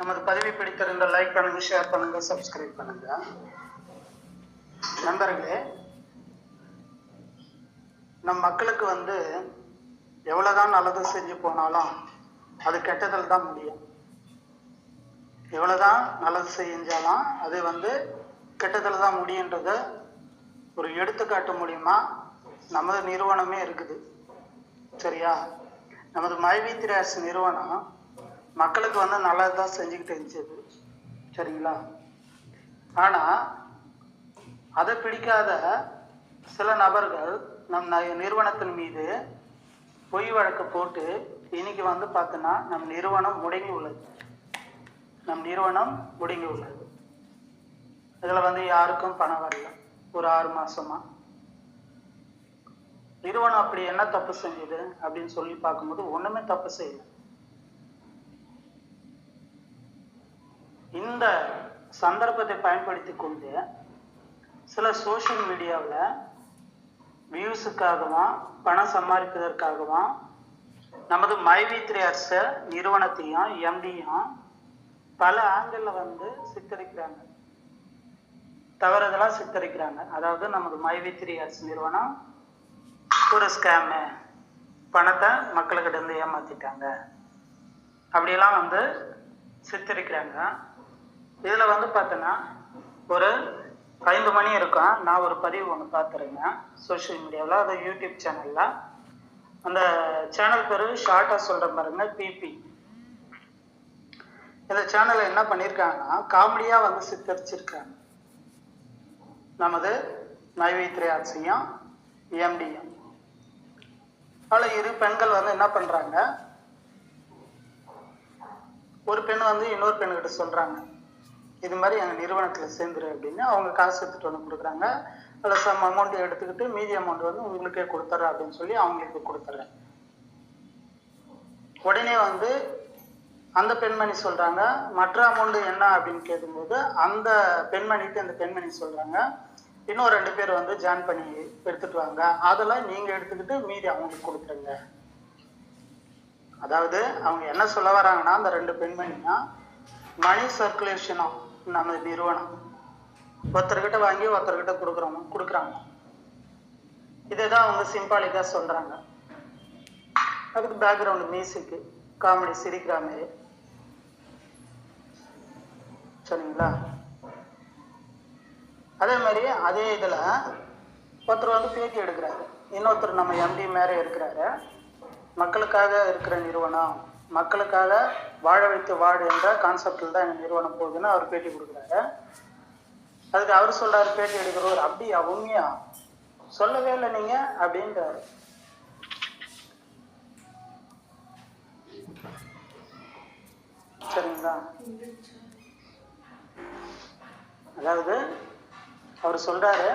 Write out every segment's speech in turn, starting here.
நமது பதிவை பிடித்திருந்த லைக் பண்ணுங்க ஷேர் பண்ணுங்க சப்ஸ்கிரைப் பண்ணுங்க. நண்பர்களே நம் மக்களுக்கு வந்து எவ்வளவுதான் நல்லது செஞ்சு போனாலும் அது கெட்டதில் தான் முடியும். எவ்வளவுதான் நல்லது செஞ்சாலும் அது வந்து கெட்டதில் தான் முடியுன்றத ஒரு எடுத்துக்காட்டு மூலியமா நமது நிறுவனமே இருக்குது. சரியா? நமது மைவி திராஸ் நிறுவனம் மக்களுக்கு வந்து நல்லது தான் செஞ்சுக்கிட்டு இருந்துச்சு சரிங்களா? ஆனால் அதை பிடிக்காத சில நபர்கள் நம் ந- நிறுவனத்தின் மீது பொய் வழக்கு போட்டு இன்னைக்கு வந்து பார்த்தோன்னா நம் நிறுவனம் முடங்கி உள்ளது. நம் நிறுவனம் முடங்கி உள்ளது. இதில் வந்து யாருக்கும் பணம் வரல. ஒரு ஆறு மாசமா. நிறுவனம் அப்படி என்ன தப்பு செஞ்சது அப்படின்னு சொல்லி பார்க்கும்போது ஒன்றுமே தப்பு செய்யல. இந்த சந்தர்ப்பத்தை பயன்படுத்தி கொண்டு சில சோஷியல் மீடியாவில் வியூஸுக்காகவும் பணம் சம்பாதிப்பதற்காகவும் நமது மைவி த்ரீ நிறுவனத்தையும் எம்டியும் பல ஆங்கிளில் வந்து சித்தரிக்கிறாங்க. தவறுதலாக சித்தரிக்கிறாங்க. அதாவது நமது மைவி த்ரீ நிறுவனம் ஒரு ஸ்கேமு பணத்தை மக்கள்கிட்ட இருந்து ஏமாத்திட்டாங்க. அப்படியெல்லாம் வந்து சித்தரிக்கிறாங்க. இதில் வந்து பார்த்தோன்னா ஒரு ஐந்து மணி இருக்கும். நான் ஒரு பதிவு ஒன்று பார்த்துருந்தேன் சோஷியல் மீடியாவில் அது யூடியூப் சேனலில் அந்த சேனல் பேர் ஷார்ட்டாக சொல்கிற பாருங்க பிபி இந்த சேனலில் என்ன பண்ணியிருக்காங்கன்னா காமெடியாக வந்து சித்தரிச்சிருக்காங்க. நமது நைவேத்திரி ஆட்சியும் எம்டியும் அதில் இரு பெண்கள் வந்து என்ன பண்ணுறாங்க ஒரு பெண் வந்து இன்னொரு பெண்கிட்ட சொல்கிறாங்க இது மாதிரி எங்கள் நிறுவனத்தில் சேர்ந்துரு அப்படின்னு அவங்க காசு எடுத்துகிட்டு வந்து கொடுக்குறாங்க. அதில் சம் அமௌண்ட் எடுத்துக்கிட்டு மீதி அமௌண்ட் வந்து உங்களுக்கே கொடுத்துட்றேன் அப்படின்னு சொல்லி அவங்களுக்கு கொடுத்துட்றேன் உடனே வந்து அந்த பெண்மணி சொல்கிறாங்க மற்ற அமௌண்ட் என்ன? அப்படின்னு கேட்கும்போது அந்த பெண்மணிக்கு அந்த பெண்மணி சொல்கிறாங்க இன்னும் ரெண்டு பேர் வந்து ஜாயின் பண்ணி எடுத்துட்டு வாங்க. அதெல்லாம் நீங்கள் எடுத்துக்கிட்டு மீதி அவங்களுக்கு கொடுத்துருங்க. அதாவது அவங்க என்ன சொல்ல வராங்கன்னா அந்த ரெண்டு பெண்மணினா மணி சர்க்குலேஷனாக நம்ம நிறுவனம். ஒருத்தர்கிட்ட வாங்கி ஒருத்தர்கிட்ட கொடுக்குறோம் கொடுக்குறாங்க. இதை தான் அவங்க சிம்பாலிக்காக சொல்கிறாங்க அதுக்கு பேக்ரவுண்டு மியூசிக்கு காமெடி சிரிக்கிற மாதிரி. சரிங்களா? அதே மாதிரி அதே இதில் ஒருத்தர் வந்து பேட்டி எடுக்கிறாரு. இன்னொருத்தர் நம்ம எம்டி மேலே இருக்கிறாரு. மக்களுக்காக இருக்கிற நிறுவனம். மக்களுக்காக வாழ வைத்து வாடு என்ற கான்செப்டில் தான் எங்கள் நிறுவனம் போகுதுன்னு அவர் பேட்டி கொடுக்குறாரு. அதுக்கு அவர் சொல்கிறார் பேட்டி எடுக்கிறவர் அப்படியா உண்மையா? சொல்லவே இல்லை நீங்கள் அப்படின்றாரு. சரிங்களா? அதாவது அவர் சொல்றாரு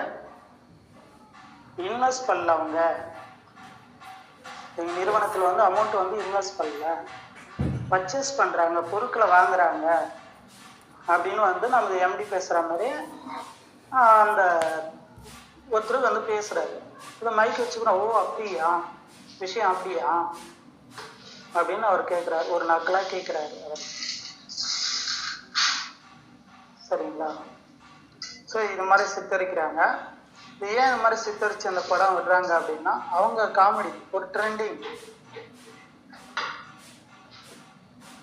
இன்வெஸ்ட் பண்ணல அவங்க. எங்க நிறுவனத்துல வந்து அமௌண்ட் வந்து இன்வெஸ்ட் பண்ணல. பர்ச்சேஸ் பண்றாங்க பொருட்களை வாங்குறாங்க அப்படின்னு வந்து நமக்கு எம்டி பேசுற மாதிரி அந்த ஒருத்தர் வந்து பேசுறாரு. இதை மைக் வச்சுக்கணும். ஓ அப்படியா? விஷயம் அப்படியா? அப்படின்னு அவர் கேட்குறாரு ஒரு நக்கலா கேட்குறாரு அவர். சரிங்களா? ஸோ இது மாதிரி சித்தரிக்கிறாங்க. இது ஏன் இந்த மாதிரி சித்தரிச்சு அந்த படம் விடுறாங்க அப்படின்னா அவங்க காமெடி ஒரு ட்ரெண்டிங்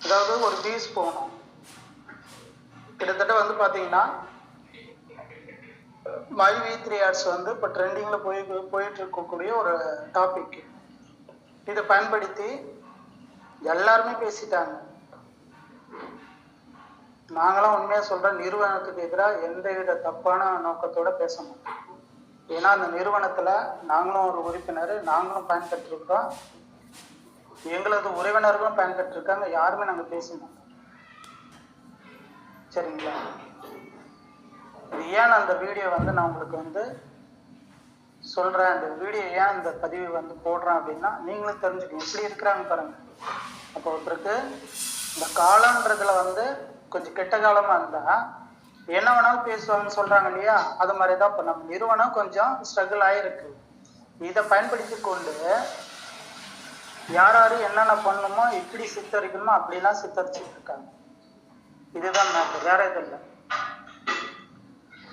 அதாவது ஒரு பீஸ் போகணும். கிட்டத்தட்ட வந்து பார்த்தீங்கன்னா மை வி த்ரீ ஆர்ட்ஸ் வந்து இப்போ ட்ரெண்டிங்கில் போய் போயிட்டு இருக்கக்கூடிய ஒரு டாபிக் இதை பயன்படுத்தி எல்லாருமே பேசிட்டாங்க. நாங்களாம் உண்மையாக சொல்கிறோம் நிறுவனத்துக்கு எதிராக எந்தவித தப்பான நோக்கத்தோட பேச மாட்டோம் ஏன்னா அந்த நிறுவனத்தில் நாங்களும் ஒரு உறுப்பினர் நாங்களும் பயன்பெற்றிருக்கிறோம் எங்களது உறவினர்களும் பயன்பெற்றிருக்காங்க. யாருமே நாங்கள் பேசினோம். சரிங்களா? இது ஏன் அந்த வீடியோ வந்து நான் உங்களுக்கு வந்து சொல்கிறேன் அந்த வீடியோ ஏன் இந்த பதிவு வந்து போடுறேன் அப்படின்னா நீங்களும் தெரிஞ்சுக்கணும். எப்படி இருக்கிறாங்க பாருங்க. அப்போ ஒருத்தருக்கு இந்த காலன்றதுல வந்து கொஞ்சம் கெட்ட காலமாக இருந்தால் என்ன வேணாலும் பேசுவாங்கன்னு சொல்கிறாங்க இல்லையா? அது மாதிரி தான் இப்போ நம்ம நிறுவனம் கொஞ்சம் ஸ்ட்ரகிள் ஆகிருக்கு இதை பயன்படுத்தி கொண்டு யார் யார் என்னென்ன பண்ணணுமோ எப்படி சித்தரிக்கணுமோ அப்படிலாம் சித்தரிச்சுட்டு இருக்காங்க இதுதான் மேட்ரு வேற எதுவும் இல்லை.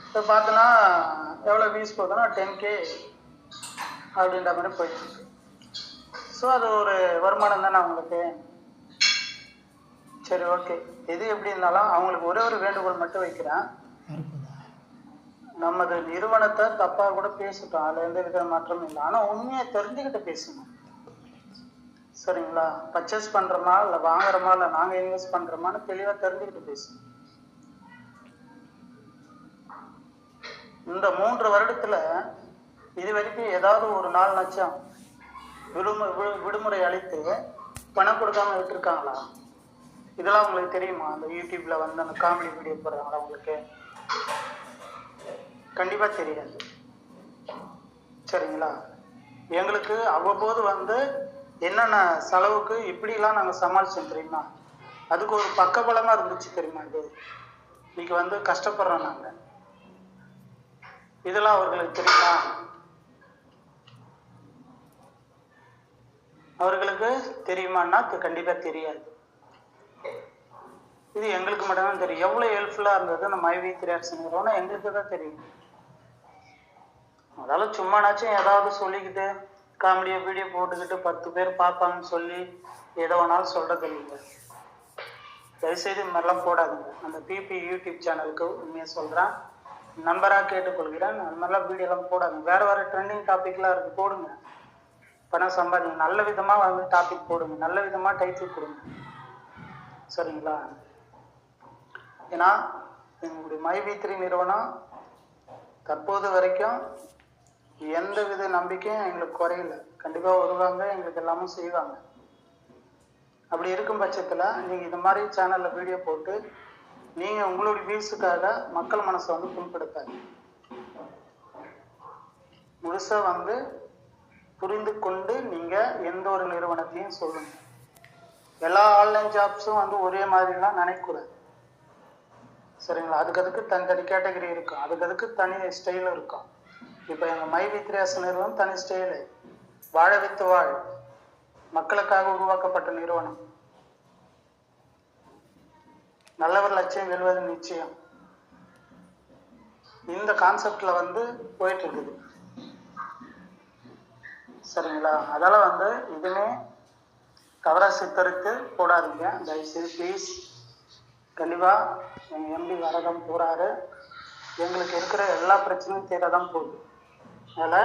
இப்போ பார்த்தோன்னா எவ்வளோ வியூஸ் போகுதுன்னா டென் கே அப்படின்ற மாதிரி போயிட்டு இருக்கு. ஸோ அது ஒரு வருமானம் தானே அவங்களுக்கு? சரி ஓகே எது எப்படி இருந்தாலும் அவங்களுக்கு ஒரே ஒரு வேண்டுகோள் மட்டும் வைக்கிறேன். நமது நிறுவனத்தை தப்பாக கூட பேசிட்டோம். அதில் எந்த வித மாற்றமும் இல்லை. ஆனால் உண்மையை தெரிஞ்சுக்கிட்டு பேசணும் சரிங்களா? பர்ச்சேஸ் பண்றோமா இல்ல வாங்குறோமா இல்ல நாங்க இன்வெஸ்ட் பண்றோமான்னு தெளிவா தெரிஞ்சுக்கிட்டு பேசணும் இந்த மூன்று வருடத்துல இது வரைக்கும் ஏதாவது ஒரு நாள் நச்சம் விடுமுறை விடுமுறை அளித்து பணம் கொடுக்காம விட்டுருக்காங்களா? இதெல்லாம் உங்களுக்கு தெரியுமா? அந்த யூடியூப்ல வந்து அந்த காமெடி வீடியோ போடுறாங்களா உங்களுக்கு? கண்டிப்பா தெரியாது. சரிங்களா? எங்களுக்கு அவ்வப்போது வந்து என்னென்ன செலவுக்கு இப்படிலாம் நாங்கள் சமாளிச்சோம் தெரியுமா? அதுக்கு ஒரு பக்கபலமா இருந்துச்சு தெரியுமா இது? இன்னைக்கு வந்து கஷ்டப்படுறோம் நாங்கள் இதெல்லாம் அவர்களுக்கு தெரியுமா? அவர்களுக்கு தெரியுமான்னா கண்டிப்பாக தெரியாது. இது எங்களுக்கு மட்டும்தான் தெரியும். எவ்வளோ ஹெல்ப்ஃபுல்லாக இருந்தது நம்ம மைவி திரையாட்சி நிறுவனம் எங்களுக்கு தான் தெரியும். அதால சும்மானாச்சும் ஏதாவது சொல்லிக்கிட்டு காமெடியா வீடியோ போட்டுக்கிட்டு பத்து பேர் பார்ப்பாங்கன்னு சொல்லி எதை வேணாலும் சொல்றது இல்லைங்க. தயவுசெய்து இந்த மாதிரிலாம் போடாதுங்க. அந்த பிபி யூடியூப் சேனலுக்கு உண்மையாக சொல்கிறேன் நம்பராக கேட்டுக்கொள்கிறேன். அந்த மாதிரிலாம் வீடியோலாம் போடாதுங்க. வேற வேற ட்ரெண்டிங் டாபிக்லாம் இருக்கு. போடுங்க. பணம் சம்பாதிங்க நல்ல விதமாக வந்து டாபிக் போடுங்க. நல்ல விதமாக டைட்டில் கொடுங்க. சரிங்களா? ஏன்னா எங்களுடைய மைவி த்ரீ நிறுவனம் தற்போது வரைக்கும் எந்த வித நம்பிக்கையும் எங்களுக்கு குறையல. கண்டிப்பா வருவாங்க எங்களுக்கு எல்லாமே செய்வாங்க. அப்படி இருக்கும் பட்சத்துல நீங்க இது மாதிரி சேனல்ல வீடியோ போட்டு நீங்க உங்களுடைய வியூஸுக்காக மக்கள் மனசை வந்து புண்படுத்தாது முழுசா வந்து புரிந்து கொண்டு நீங்க எந்த ஒரு நிறுவனத்தையும் சொல்லுங்க. எல்லா ஆன்லைன் ஜாப்ஸும் வந்து ஒரே மாதிரிலாம் நினைக்கக்கூடாது. சரிங்களா? அதுக்கு அதுக்கு தனி கேட்டகரி இருக்கும். அதுக்கு அதுக்கு தனி ஸ்டைல் இருக்கும். இப்போ எங்கள் மை வித்யாச நிறுவனம் தனி ஸ்டைலு வாழ வித்து வாழ். மக்களுக்காக உருவாக்கப்பட்ட நிறுவனம். நல்லவர் லட்சியம் வெல்வது நிச்சயம். இந்த கான்செப்ட்ல வந்து போயிட்டு இருக்குது சரிங்களா? அதால வந்து இதுமே தவறா சித்தரித்து போடாதீங்க. தயவுசெய்து ப்ளீஸ் கண்டிப்பா எங்க எம்பி வரதான் போறாரு. எங்களுக்கு இருக்கிற எல்லா பிரச்சனையும் தேர்தான் போகுது. அதில்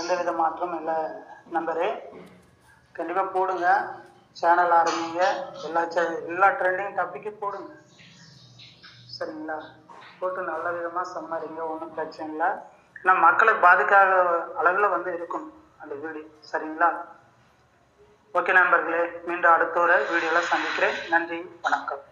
எந்த வித மாற்றமும் இல்லை நம்பரு கண்டிப்பாக போடுங்க. சேனல் ஆரம்பிங்க. எல்லா எல்லா ட்ரெண்டிங் டாப்பிக்கும் போடுங்க. சரிங்களா? போட்டு நல்ல விதமாக சம்மாரிங்க ஒன்றும் பிரச்சனை இல்லை. ஏன்னா மக்களை பாதிக்காத அளவில் வந்து இருக்கும் அந்த வீடியோ சரிங்களா? ஓகே நண்பர்களே மீண்டும் அடுத்த ஒரு வீடியோவில் சந்திக்கிறேன். நன்றி வணக்கம்.